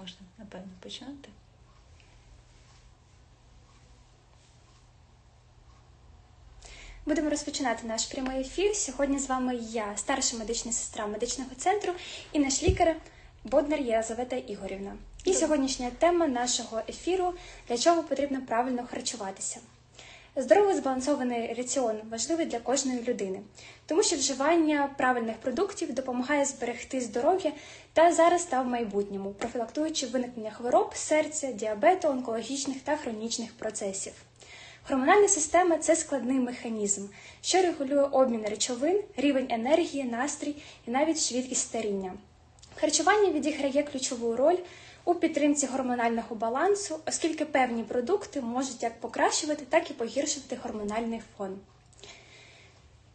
можна, напевно, починати. Будемо розпочинати наш прямий ефір. Сьогодні з вами я, старша медична сестра медичного центру, і наш лікар Боднар Єлизавета Ігорівна. І сьогоднішня тема нашого ефіру для чого потрібно правильно харчуватися. Здоровий збалансований раціон важливий для кожної людини, тому що вживання правильних продуктів допомагає зберегти здоров'я та зараз та в майбутньому, профілактуючи виникнення хвороб серця, діабету, онкологічних та хронічних процесів. Гормональна система це складний механізм, що регулює обмін речовин, рівень енергії, настрій і навіть швидкість старіння. Харчування відіграє ключову роль у підтримці гормонального балансу, оскільки певні продукти можуть як покращувати, так і погіршувати гормональний фон.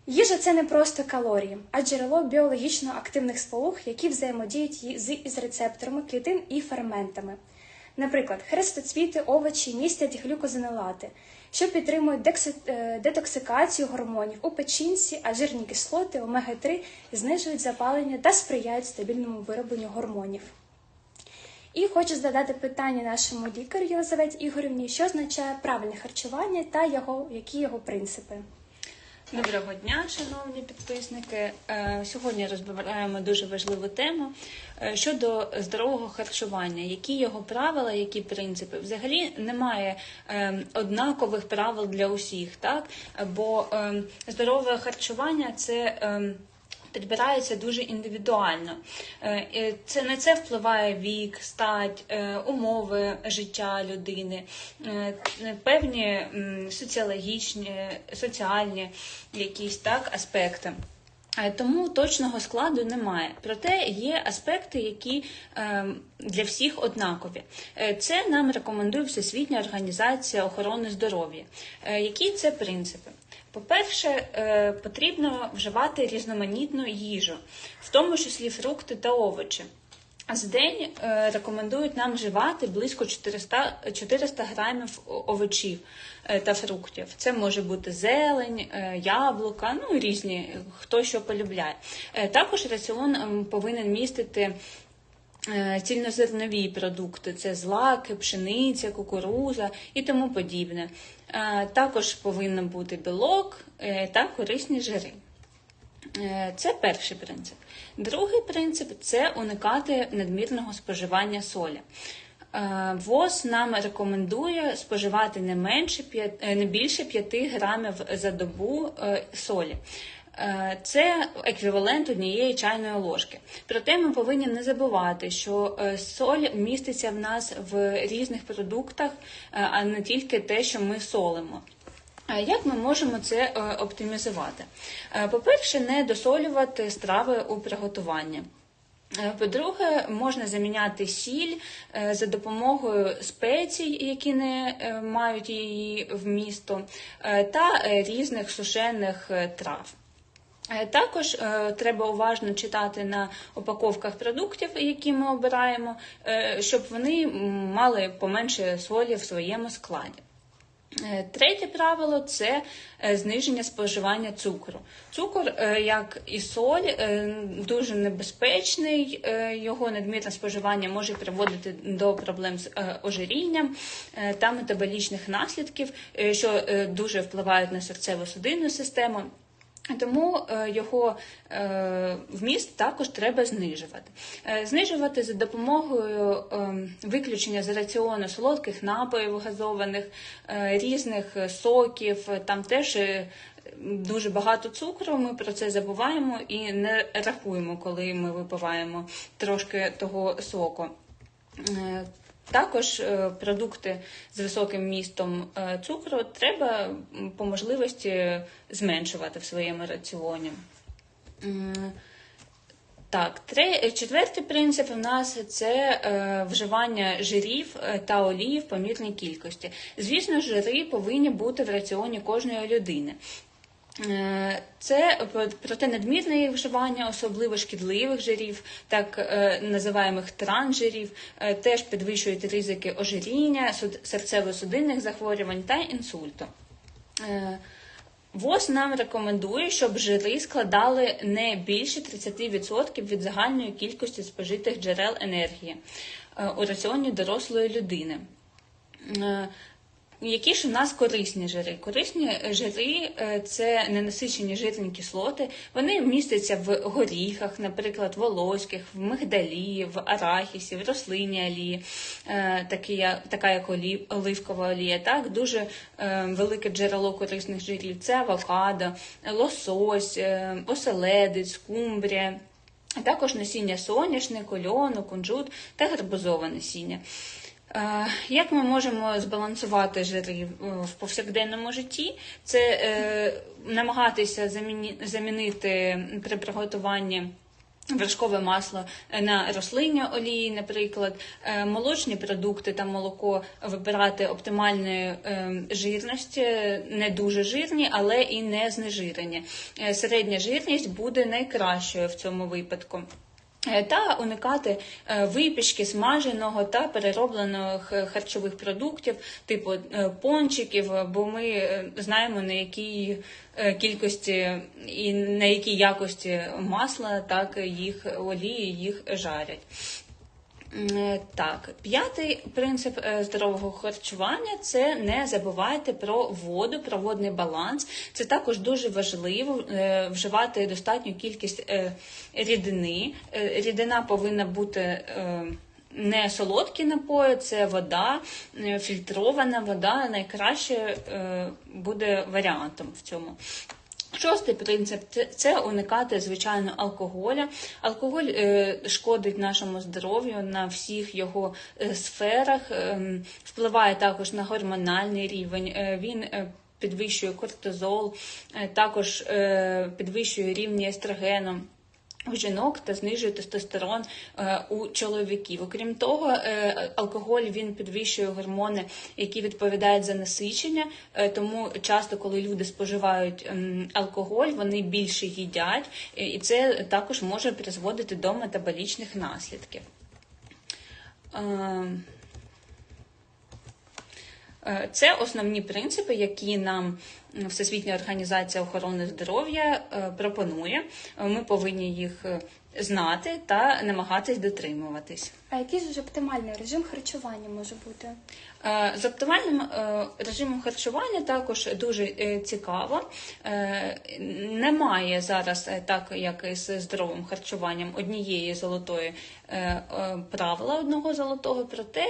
Їжа це не просто калорії, а джерело біологічно активних сполук, які взаємодіють з із рецепторами клітин і ферментами. Наприклад, хрестоцвіти, овочі містять глюкозинолати, що підтримують е, детоксикацію гормонів у печінці, а жирні кислоти омега-3 знижують запалення та сприяють стабільному виробленню гормонів. І хочу задати питання нашому лікарю Єлизаветі Ігорівні, що означає правильне харчування та його, які його принципи. Доброго дня, шановні підписники. Е, Сьогодні розбираємо дуже важливу тему е, щодо здорового харчування. Які його правила, які принципи? Взагалі немає е, однакових правил для усіх, так? Бо здорове харчування це. Підбирається дуже індивідуально. Е, Це на це впливає вік, стать, е, умови життя людини, е, певні соціологічні, соціальні якісь так аспекти. Тому точного складу немає. Проте є аспекти, які е, для всіх однакові. Це нам рекомендує Всесвітня організація охорони здоров'я. Які це принципи? По-перше, е, потрібно вживати різноманітну їжу, в тому числі фрукти та овочі. З день е, рекомендують нам вживати близько 400, 400 грамів овочів е, та фруктів. Це може бути зелень, яблука, ну різні, хто що полюбляє. Також раціон повинен містити цільнозернові продукти, це злаки, пшениця, кукуруза і тому подібне. Е, Також повинен бути білок е, та корисні жири. Е, Це перший принцип. Другий принцип це уникати надмірного споживання солі. Е, ВОЗ нам рекомендує споживати не менше е, не більше 5 грамів за добу е, солі. Е, Це еквівалент однієї чайної ложки. Проте ми повинні не забувати, що е, соль міститься в нас в різних продуктах, е, а не тільки те, що ми солимо. Як ми можемо це оптимізувати? По-перше, не досолювати страви у приготуванні. По-друге, можна заміняти сіль за допомогою спецій, які не мають її вмісту, та різних сушених трав. Е, Також е, треба уважно читати на упаковках продуктів, які ми обираємо, е, щоб вони мали поменше солі в своєму складі. Третє правило це зниження споживання цукру. Цукор, як і соль, дуже небезпечний. Його надмірне споживання може приводити до проблем з ожирінням та метаболічних наслідків, що дуже впливають на серцево-судинну систему. Тому е, його е, вміст також треба знижувати. Е, Знижувати за допомогою виключення з раціону солодких напоїв газованих, різних соків, там теж дуже багато цукру. Ми про це забуваємо і не рахуємо, коли ми випиваємо трошки того соку. Також е, продукти з високим містом е, цукру треба по можливості зменшувати в своєму раціоні. Так, четвертий принцип у нас це е, вживання жирів та олії в помірній кількості. Звісно, жири повинні бути в раціоні кожної людини. Е, Це проте надмірне вживання, особливо шкідливих жирів, так е, називаємих трансжирів, е, теж підвищують ризики ожиріння, серцево-судинних захворювань та інсульту. ВОЗ нам рекомендує, щоб жири складали не більше 30% від загальної кількості спожитих джерел енергії у раціоні дорослої людини. Які ж у нас корисні жири? Корисні жири е, це ненасичені жирні кислоти. Вони містяться в горіхах, наприклад, волоських, в мигдалі, в арахісі, в рослинній олії, е, такі, така як оливкова олія. Так, дуже е, велике джерело корисних жирів це авокадо, лосось, оселедець, скумбрія. А також насіння соняшнику, льону, кунжут та гарбузове насіння. Е, Як ми можемо збалансувати жири е, в повсякденному житті? Це е, намагатися замінити при приготуванні вершкове масло на рослинні олії, наприклад, молочні продукти та молоко вибирати оптимальної жирності, не дуже жирні, але і не знежирені. Середня жирність буде найкращою в цьому випадку. Е, Та уникати е, випічки, смаженого та перероблених е, харчових продуктів, типу пончиків, бо ми знаємо на якій кількості і на якій якості масла, так їх олії їх жарять. Е, Так, п'ятий принцип е, здорового харчування це не забувайте про воду, про водний баланс. Це також дуже важливо е, вживати достатню кількість рідини. Рідина повинна бути. Не солодкі напої, це вода, фільтрована вода найкраще буде варіантом в цьому. Шостий принцип це- уникати звичайно алкоголя. Алкоголь е, шкодить нашому здоров'ю на всіх його е, сферах, ем, впливає також на гормональний рівень. Е, він підвищує кортизол, також підвищує рівні естрогену. У жінок та знижує тестостерон е, у чоловіків. Окрім того, е, алкоголь він підвищує гормони, які відповідають за насичення. Е, тому часто, коли люди споживають ем, алкоголь, вони більше їдять, і це також може призводити до метаболічних наслідків. Е, Це основні принципи, які нам Всесвітня організація охорони здоров'я е, пропонує. Е, Ми повинні їх знати та намагатись дотримуватись. А який ж оптимальний режим харчування може бути? Е, З оптимальним е, режимом харчування також дуже е, цікаво. Немає зараз, так як і з здоровим харчуванням, однієї золотої правила одного золотого, проте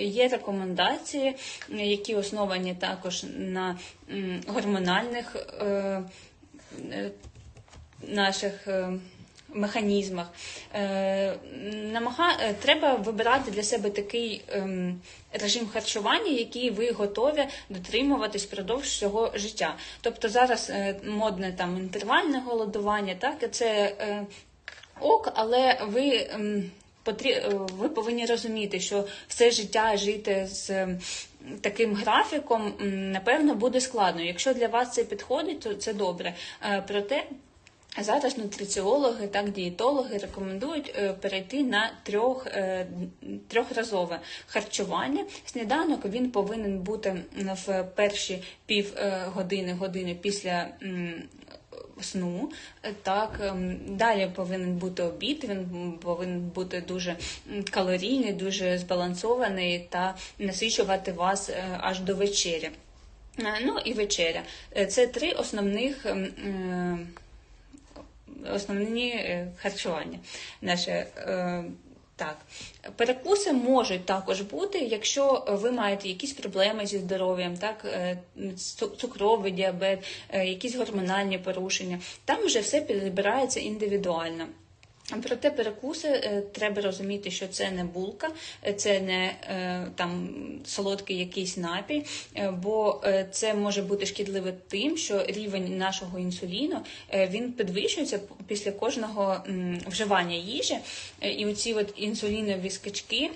є рекомендації, які основані також на гормональних наших. Механізмах Е, е, треба вибирати для себе такий ем, режим харчування, який ви готові дотримуватись впродовж всього життя. Тобто зараз е, модне там інтервальне голодування, так це ок, але ви. ем, Ви повинні розуміти, що все життя жити з ем, таким графіком, напевно, буде складно. Якщо для вас це підходить, то це добре. Проте Зараз нутриціологи, так дієтологи рекомендують е, перейти на трьох, е, трьохразове харчування. Сніданок він повинен бути в перші пів е, години години після сну. Так, ем, далі повинен бути обід, він повинен бути дуже калорійний, дуже збалансований та насичувати вас аж до вечері. Ну і вечеря. Це три основних. Основні е, харчування. Наше, е, так. Перекуси можуть також бути, якщо ви маєте якісь проблеми зі здоров'ям, так, е, цукровий діабет, якісь гормональні порушення. Там вже все підбирається індивідуально. Проте перекуси е, треба розуміти, що це не булка, е, це не е, там солодкий якийсь напій, бо це може бути шкідливе тим, що рівень нашого інсуліну він підвищується після кожного вживання їжі, і оці от інсулінові скачки.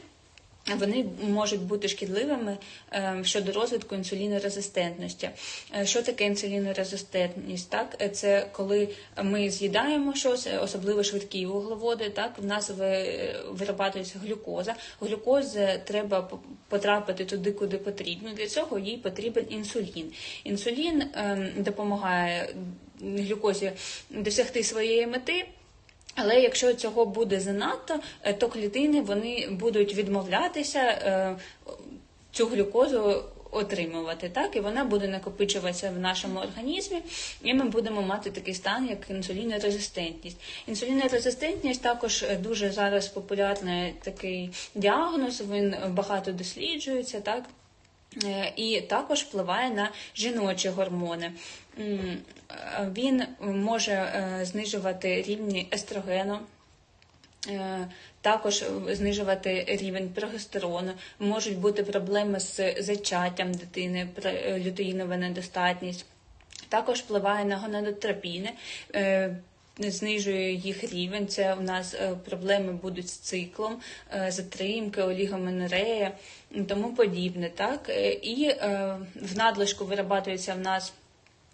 Вони можуть бути шкідливими е, щодо розвитку інсулінорезистентності. Е, Що таке інсулінорезистентність? Так, Е, це коли ми з'їдаємо щось, е, особливо швидкі вуглеводи. Так, в нас ви- вирабатується глюкоза. Глюкоза треба потрапити туди, куди потрібно. Для цього їй потрібен інсулін. Інсулін ем, допомагає глюкозі досягти своєї мети. Але якщо цього буде занадто, е, то клітини вони будуть відмовлятися е, цю глюкозу отримувати, так і вона буде накопичуватися в нашому організмі, і ми будемо мати такий стан, як інсулінорезистентність. Інсулінорезистентність також е, дуже зараз популярний такий діагноз. Він багато досліджується, так. Е, І також впливає на жіночі гормони. Е, Він може е, знижувати рівні естрогену, також знижувати рівень прогестерону. Можуть бути проблеми з зачаттям дитини, лютеїнова недостатність. Також впливає на гонадотропіни, знижує їх рівень. Це у нас е, проблеми будуть з циклом, е, затримки, олігоменорея і тому подібне. Так? Е, І в надлишку вирабатується в нас.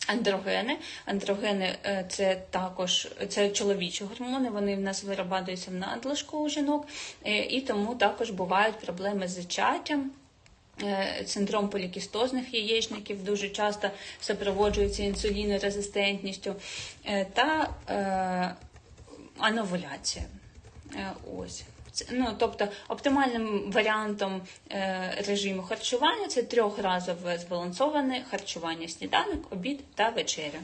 Андрогени. Андрогени це також це чоловічі гормони. Вони в нас виробляються в надлишку у жінок, і тому також бувають проблеми з зачаттям. Е, Синдром полікістозних яєчників дуже часто супроводжується інсулінорезистентністю е, та е, ановуляція. Ось. Ну, тобто оптимальним варіантом режиму харчування це трьохразове збалансоване харчування сніданок, обід та вечеря.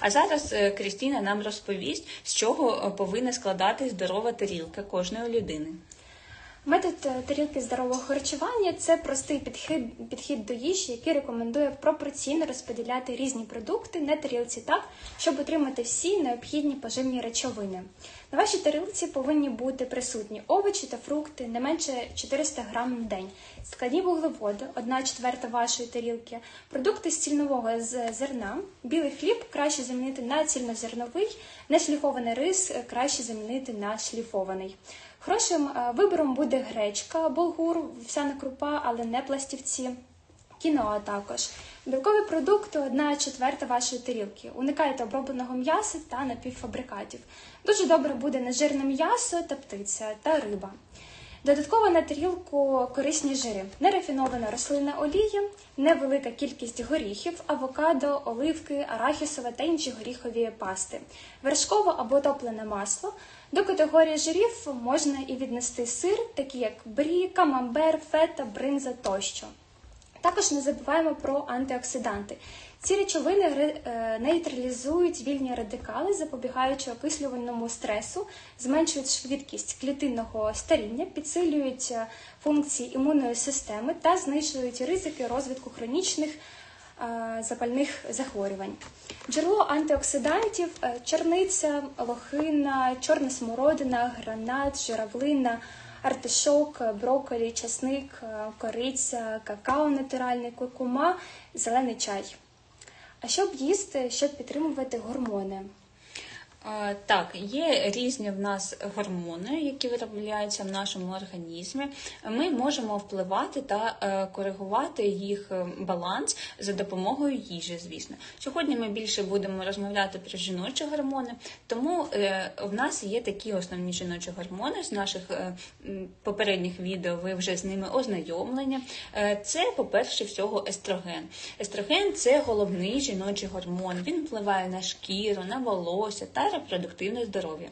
А, зараз Крістіна нам розповість, з чого повинна складатись здорова тарілка кожної людини. Метод е, тарілки здорового харчування це простий підхід, підхід до їжі, який рекомендує пропорційно розподіляти різні продукти на тарілці так, щоб отримати всі необхідні поживні речовини. На вашій тарілці повинні бути присутні овочі та фрукти не менше 400 грам в день, складні вуглеводи, 1 четверта вашої тарілки, продукти з цільнового зерна, білий хліб краще замінити на цільнозерновий, нешліфований рис краще замінити на шліфований. Хорошим е, вибором буде гречка, булгур, вся крупа, але не пластівці. Кіноа також. Білкові продукти одна четверта вашої тарілки. Уникайте обробленого м'яса та напівфабрикатів. Дуже добре буде нежирне м'ясо та птиця та риба. Додатково на тарілку корисні жири, нерафінована рослинна олія, невелика кількість горіхів, авокадо, оливки, арахісове та інші горіхові пасти, вершкове або топлене масло. До категорії жирів можна і віднести сир, такі як брі, камамбер, фета, бринза тощо. Також не забуваємо про антиоксиданти. Ці речовини е, нейтралізують вільні радикали, запобігаючи окислювальному стресу, зменшують швидкість клітинного старіння, підсилюють е, функції імунної системи та знижують ризики розвитку хронічних е, запальних захворювань. Джерело антиоксидантів чорниця, лохина, чорна смородина, гранат, журавлина, артишок, брокколі, часник, е, кориця, какао натуральний, куркума, зелений чай. А щоб їсти, щоб підтримувати гормони? Так, є різні в нас гормони, які виробляються в нашому організмі. Ми можемо впливати та е, коригувати їх е, баланс за допомогою їжі, звісно. Сьогодні ми більше будемо розмовляти про жіночі гормони, тому е, в нас є такі основні жіночі гормони з наших попередніх відео. Ви вже з ними ознайомлені. Це, по-перше, всього естроген. Естроген це головний жіночий гормон. Він впливає на шкіру, на волосся та репродуктивне здоров'я.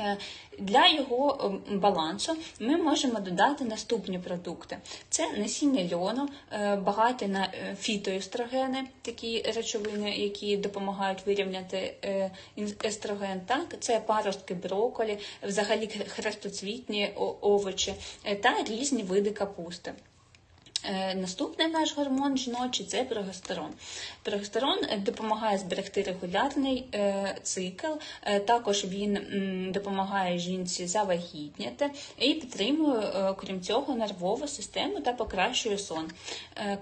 Е, Для його балансу ми можемо додати наступні продукти: це насіння льону, е, багаті на е, фітоестрогени, такі речовини, які допомагають вирівняти естроген. Так, це паростки брокколі, взагалі хрестоцвітні овочі та різні види капусти. Е, Наступний наш гормон жіночий це прогестерон. Прогестерон е, допомагає зберегти регулярний е, цикл, також він допомагає жінці завагітняти і підтримує, крім цього, нервову систему та покращує сон.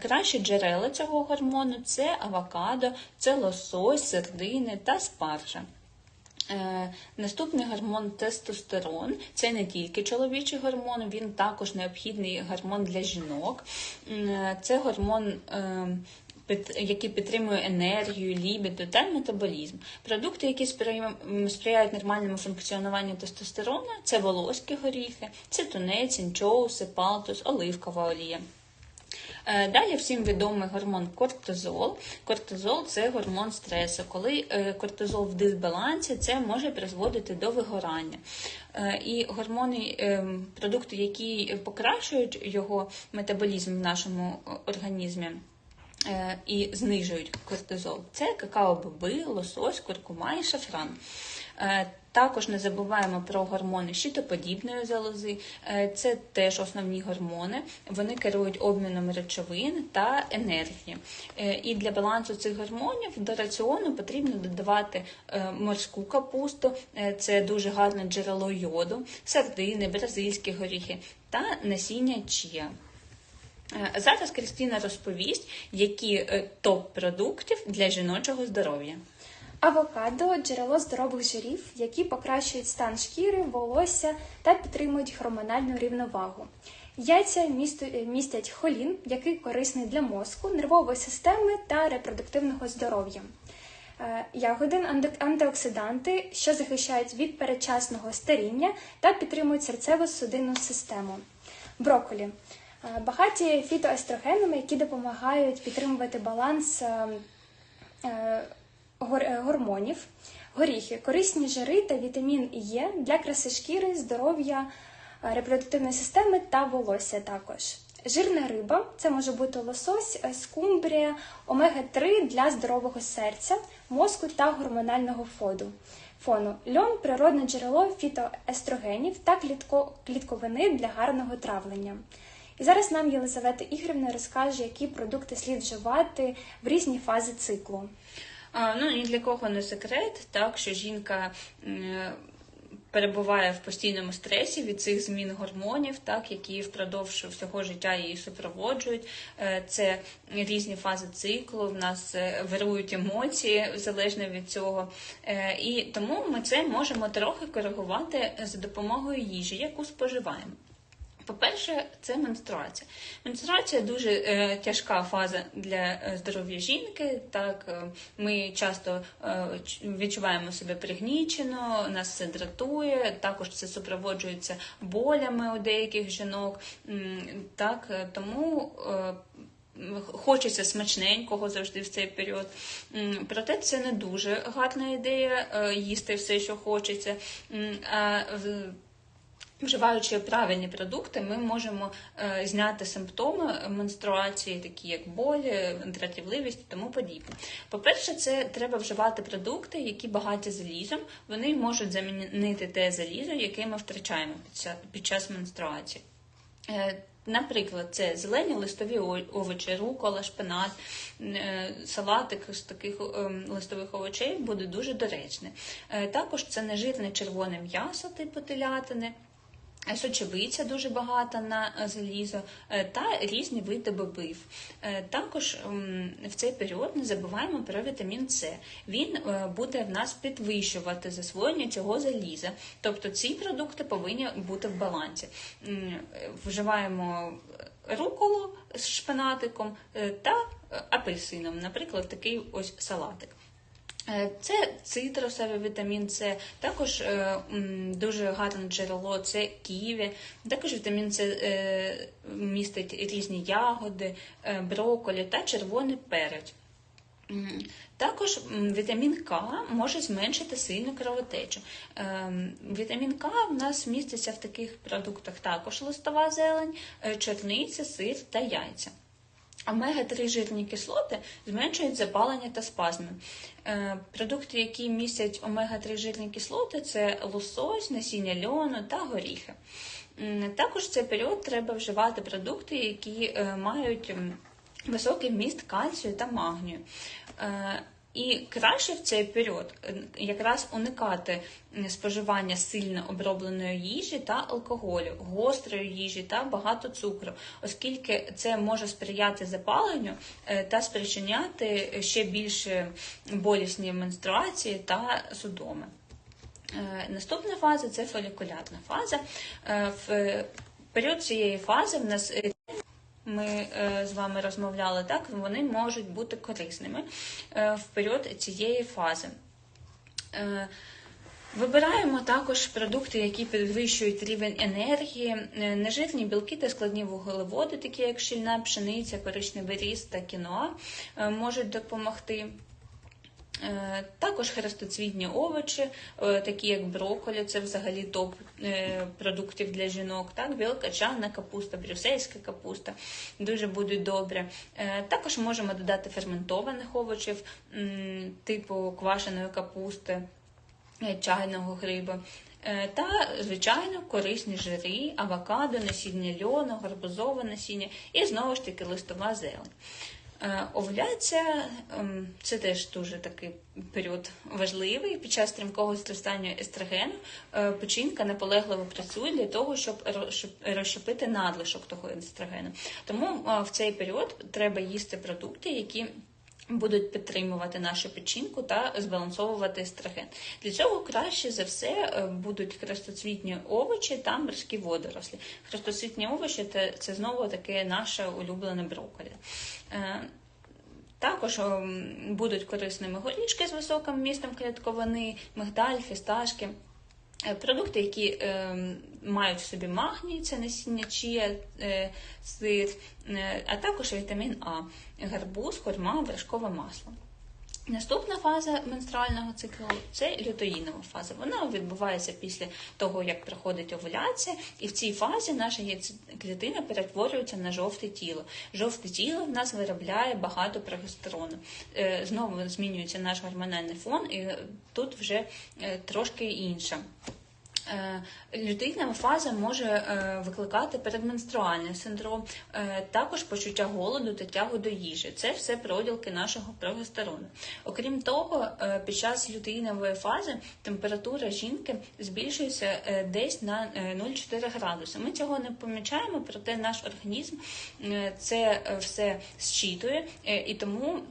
Кращі джерела цього гормону це авокадо, це лосось, сердини та спаржа. Е, Наступний гормон тестостерон. Це не тільки чоловічий гормон, він також необхідний гормон для жінок. Е, Це гормон. е, Який підтримує енергію, лібіду та метаболізм. Продукти, які сприяють- нормальному функціонуванню тестостерону, це волоські горіхи, це тунець, інчоуси, палтус, оливкова олія. Е, Далі всім відомий гормон кортизол. Кортизол це гормон стресу. Коли е, кортизол в дисбалансі, це може призводити до вигорання. Е, І гормони, продукти, які покращують його метаболізм в нашому організмі. І знижують кортизол. Це какао-боби, лосось, куркума і шафран. Також не забуваємо про гормони щитоподібної залози. Е, Це теж основні гормони. Вони керують обміном речовин та енергії. Е, І для балансу цих гормонів до раціону потрібно додавати е, морську капусту, це дуже гарне джерело йоду, сардини, бразильські горіхи та насіння чія. Зараз Крістіна розповість, які топ-продуктів для жіночого здоров'я. Авокадо джерело здорових жирів, які покращують стан шкіри, волосся та підтримують гормональну рівновагу. Яйця е, містять холін, який корисний для мозку, нервової системи та репродуктивного здоров'я. Е, Ягоди антиоксиданти, що захищають від передчасного старіння та підтримують серцево-судинну систему. Брокколі е, багаті фітоестрогенами, які допомагають підтримувати баланс е, е, гор- е, гормонів, горіхи, корисні жири та вітамін Е для краси шкіри, здоров'я, е, репродуктивної системи та волосся також. Жирна риба це може бути лосось, е, скумбрія, омега-3 для здорового серця, мозку та гормонального фоду. Фону льон природне джерело фітоестрогенів та клітко- клітковини для гарного травлення. І зараз нам Єлизавета Ігорівна розкаже, які продукти слід вживати в різні фази циклу. Ну ні для кого не секрет, так що жінка перебуває в постійному стресі від цих змін гормонів, так які впродовж всього життя її супроводжують. Е, Це різні фази циклу. В нас е, вирують емоції залежно від цього. Е, І тому ми це можемо трохи коригувати за допомогою їжі, яку споживаємо. По-перше, це менструація. Менструація дуже е, тяжка фаза для е, здоров'я жінки. Так, е, ми часто е, відчуваємо себе пригнічено, нас це дратує. Також це супроводжується болями у деяких жінок. Так, е, тому. е, Хочеться смачненького завжди в цей період. Проте це не дуже гарна ідея е, їсти все, що хочеться. Вживаючи правильні продукти, ми можемо е, зняти симптоми менструації, такі як болі, дратівливість і тому подібне. По-перше, це треба вживати продукти, які багаті залізом. Вони можуть замінити те залізо, яке ми втрачаємо під час- менструації. Е, Наприклад, це зелені листові овочі, рукола, шпинат, е, салатик з таких ем, листових овочей буде дуже доречний. Е, Також це нежирне червоне м'ясо типу телятини. Сочевиця дуже багата на е, залізо е, та різні види бобів. Е, Також в цей період не забуваємо про вітамін С. Він буде в нас підвищувати засвоєння цього заліза. Тобто ці продукти повинні бути в балансі. Вживаємо руколу з шпинатиком та апельсином, наприклад, такий ось салатик. Е, Це цитрусовий вітамін С, також е, дуже гарне джерело це ківі, також вітамін С е, містить різні ягоди, брокколі та червоний перець. Також вітамін К може зменшити сильну кровотечу. Вітамін К в нас міститься в таких продуктах також листова зелень, чорниця, сир та яйця. Омега-3 жирні кислоти зменшують запалення та спазми. Е, Продукти, які містять омега-3 жирні кислоти, це лосось, насіння льону та горіхи. Також в цей період треба вживати продукти, які е, мають високий вміст кальцію та магнію. Е, І краще в цей період е, якраз уникати споживання сильно обробленої їжі та алкоголю, гострої їжі та багато цукру, оскільки це може сприяти запаленню е, та спричиняти ще більше болісні менструації та судоми. Е, Наступна фаза це фолікулярна фаза. Е, В період цієї фази в нас е, ми е, з вами розмовляли так, вони можуть бути корисними е, в період цієї фази. Е, Вибираємо також продукти, які підвищують рівень енергії, нежирні білки та складні вуглеводи, такі як щільна пшениця, коричневий ріс та кіноа, можуть допомогти. Е, Також хрестоцвітні овочі, е, такі як брокколі, це взагалі топ е, продуктів для жінок. Так, білокачана капуста, брюссельська капуста дуже будуть добре. Також можемо додати ферментованих овочів, типу квашеної капусти, чайного гриба. Та, звичайно, корисні жири, авокадо, насіння льону, гарбузове насіння і знову ж таки листова зелень. Е, Овуляція ем, це теж дуже такий період важливий. Під час стрімкого зростання естрогену е, печінка наполегливо працює для того, щоб розщеп- розщепити надлишок того естрогену. Тому е, в цей період треба їсти продукти, які будуть підтримувати нашу печінку та збалансовувати естроген. Для цього краще за все е, будуть хрестоцвітні овочі та морські водорослі. Хрестоцвітні овочі це, це знову таке наше улюблене брокколі. Е, також ем, будуть корисними горішки з високим вмістом клітковини, мигдаль, фісташки. Е, Продукти, які е, мають в собі магній, це насіння чія, е, сир, е, а також вітамін А, гарбуз, корма, вершкове масло. Наступна фаза менструального циклу це лютоїнова фаза. Вона відбувається після того, як проходить овуляція, і в цій фазі наша яйцеклітина перетворюється на жовте тіло. Жовте тіло в нас виробляє багато прогестерону. Е, Знову змінюється наш гормональний фон, і тут вже е, трошки інше. Е, Лютеїнова фаза може е, викликати передменструальний синдром, е, також почуття голоду та тягу до їжі. Це все проділки нашого прогестерону. Окрім того, під час лютеїнової фази температура жінки збільшується десь на е, 0,4 градуси. Ми цього не помічаємо, проте наш організм це все зчитує е, і тому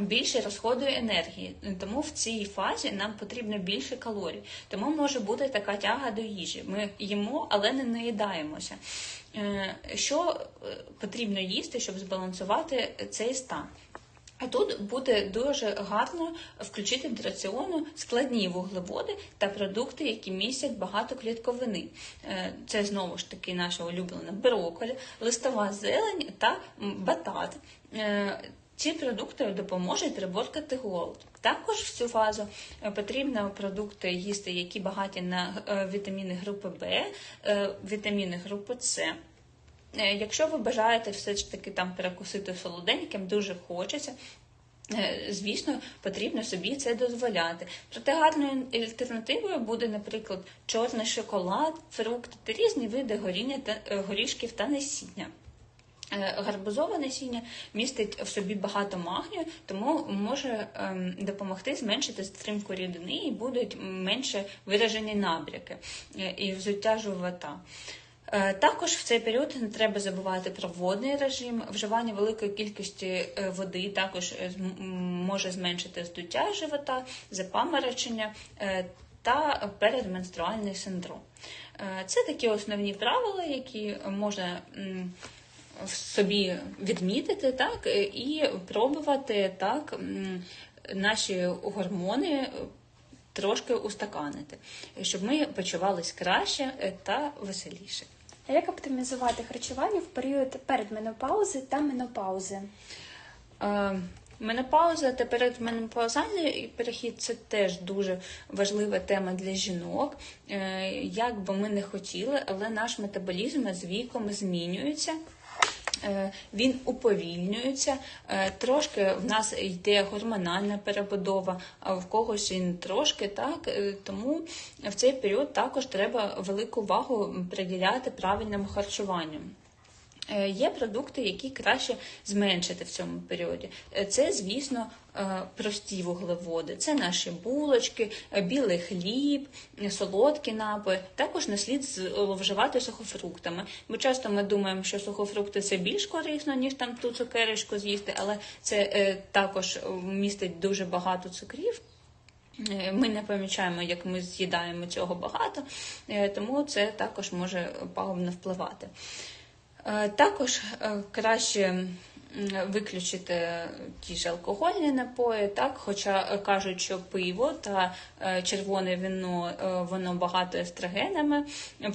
більше розходує енергії, тому в цій фазі нам потрібно більше калорій. Тому може бути така тяга до їжі. Ми їмо, але не наїдаємося. Е, Що е, потрібно їсти, щоб збалансувати цей стан? А тут буде дуже гарно включити до раціону складні вуглеводи та продукти, які містять багато клітковини. Е, Це знову ж таки наша улюблена брокколі, листова зелень та батат. Ці продукти допоможуть приборкати голод. Також в цю фазу е, потрібно продукти їсти, які багаті на е, вітаміни групи Б, е, вітаміни групи С. Якщо ви бажаєте все ж таки там перекусити солоденьким, дуже хочеться. Звісно, потрібно собі це дозволяти. Проте гарною альтернативою буде, наприклад, чорний шоколад, фрукти та різні види горіння та горішків та насіння. Е, Гарбузове насіння містить в собі багато магнію, тому може ем, допомогти зменшити стримку рідини і будуть менше виражені набряки е, і взуття живота. Е, Також в цей період не треба забувати про водний режим. Вживання великої кількості води також може зменшити здуття живота, запаморочення та передменструальний синдром. Це такі основні правила, які можна в собі відмітити, так і пробувати так наші гормони трошки устаканити, щоб ми почувались краще е, та веселіше. А як оптимізувати харчування в період передменопаузи та менопаузи? Е, Менопауза та передменопаузальний перехід це теж дуже важлива тема для жінок. Е, Як би ми не хотіли, але наш метаболізм з віком змінюється. Е, Він уповільнюється, е, трошки в нас йде гормональна перебудова, а в когось він трошки так. е, Тому в цей період також треба велику увагу приділяти правильному харчуванню. Е, Є продукти, які краще зменшити в цьому періоді. Е, Це, звісно, е, прості вуглеводи. Це наші булочки, білий хліб, солодкі напої. Також не слід вживати сухофруктами. Бо часто ми думаємо, що сухофрукти це більш корисно, ніж там ту цукерочку з'їсти, але це також містить дуже багато цукрів. Ми не помічаємо, як ми з'їдаємо цього багато, тому це також може пагубно впливати. Е, Також е, краще виключити ті ж алкогольні напої, так, хоча е, кажуть, що пиво та червоне вино воно багато естрогенами,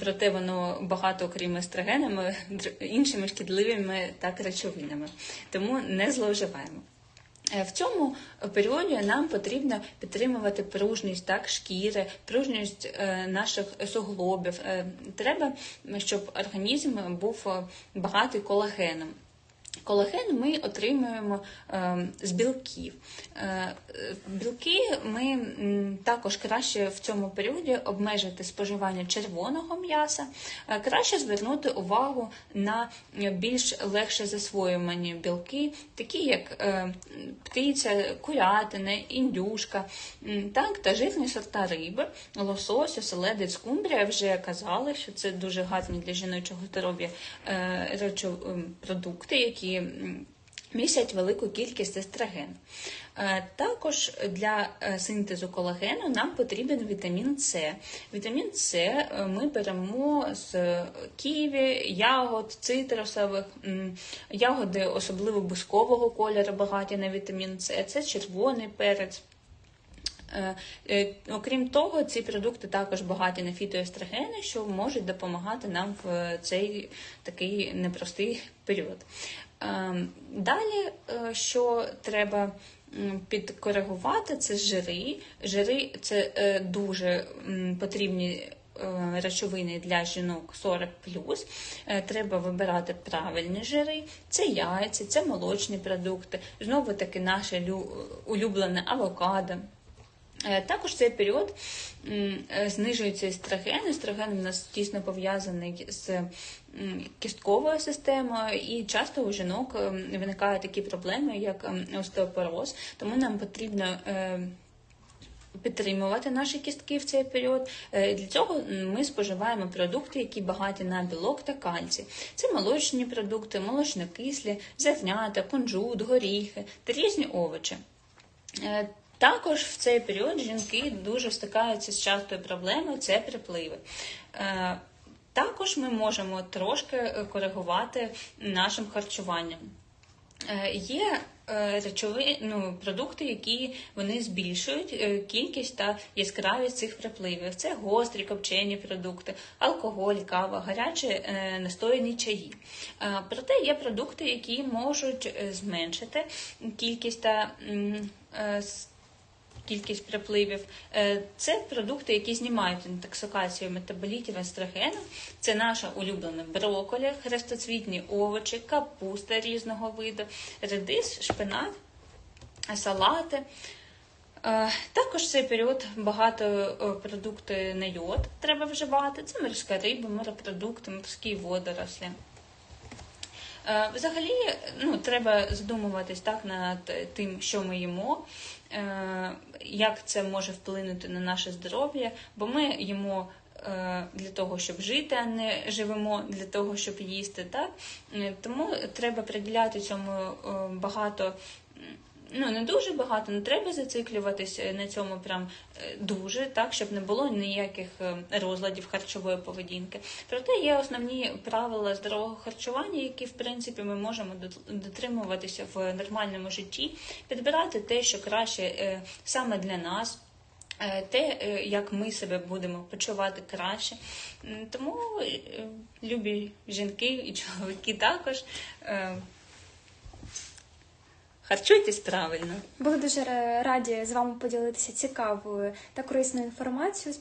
проте воно багато, крім естрогенами, іншими шкідливими так речовинами. Тому не зловживаємо. Е, В цьому періоді нам потрібно підтримувати пружність так, шкіри, пружність е, наших суглобів. Е, Треба, щоб організм був багатий колагеном. Колаген ми отримуємо е, з білків. Е, е, білки ми також краще в цьому періоді обмежити споживання червоного м'яса, е, краще звернути увагу на більш легше засвоювані білки, такі як птиця, курятина, індюшка, так, та жирні сорта риби, лосось, оселедець, скумбрія. Вже казали, що це дуже гарні для жіночого здоров'я речо- ем, продукти, які м, містять велику кількість естрогену. Е, Також для е, синтезу колагену нам потрібен вітамін С. Вітамін С е, ми беремо з ківі, ягод, цитрусових, ягоди особливо бускового кольору, багаті на вітамін С. Це червоний перець. Окрім того, ці продукти також багаті на фітоестрогени, що можуть допомагати нам в цей такий непростий період. Е, Далі, е, що треба підкоригувати, це жири. Жири це е, дуже потрібні. е, Речовини для жінок 40 Треба вибирати правильні жири. Це яйця, це молочні продукти. Знову таки наше лю- улюблене авокадо. Е, Також цей період е, знижується естроген. Естроген у нас тісно пов'язаний з кістковою системою, і часто у жінок ем, виникають такі проблеми, як остеопороз. Тому нам потрібно е, підтримувати наші кістки в цей період. Е, Для цього ми споживаємо продукти, які багаті на білок та кальцій. Це молочні продукти, молочнокислі, зернята, кунжут, горіхи та різні овочі. Також в цей період жінки дуже стикаються з частою проблемою це припливи. Е, Також ми можемо трошки е, коригувати нашим харчуванням. Е, Є речові ну, продукти, які вони збільшують кількість та яскравість цих припливів. Це гострі копчені продукти, алкоголь, кава, гарячі настояні чаї. Проте є продукти, які можуть зменшити кількість та кількість припливів. Е, Це продукти, які знімають інтоксикацію метаболітів естрогену. Це наша улюблена брокколі, хрестоцвітні овочі, капуста різного виду, редис, шпинат, салати. Е, Також цей період багато е, продукти на йод треба вживати. Це морська риба, морепродукти, морські водорослі. Взагалі, ну, треба задумуватись так над тим, що ми їмо, як це може вплинути на наше здоров'я, бо ми їмо е, для того, щоб жити, а не живемо для того, щоб їсти. Так? Е, Тому треба приділяти цьому е, багато. Ну, не дуже багато, не треба зациклюватися на цьому прям е, дуже, так, щоб не було ніяких е, розладів харчової поведінки. Проте є основні правила здорового харчування, які, в принципі, ми можемо дотримуватися в нормальному житті, підбирати те, що краще е, саме для нас. е, Те, е, як ми себе будемо почувати краще. Тому е, любі жінки і чоловіки також е, харчуйтесь правильно. Були дуже раді з вами поділитися цікавою та корисною інформацією.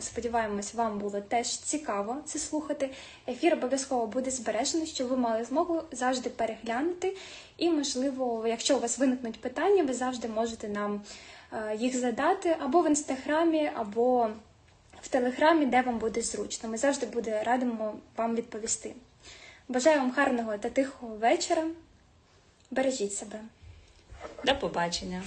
Сподіваємось, вам було теж цікаво це слухати. Ефір обов'язково буде збережений, щоб ви мали змогу завжди переглянути. І, можливо, якщо у вас виникнуть питання, ви завжди можете нам е, їх задати або в інстаграмі, або в телеграмі, де вам буде зручно. Ми завжди буде радимо вам відповісти. Бажаю вам гарного та тихого вечора. Бережіть себе. До побачення.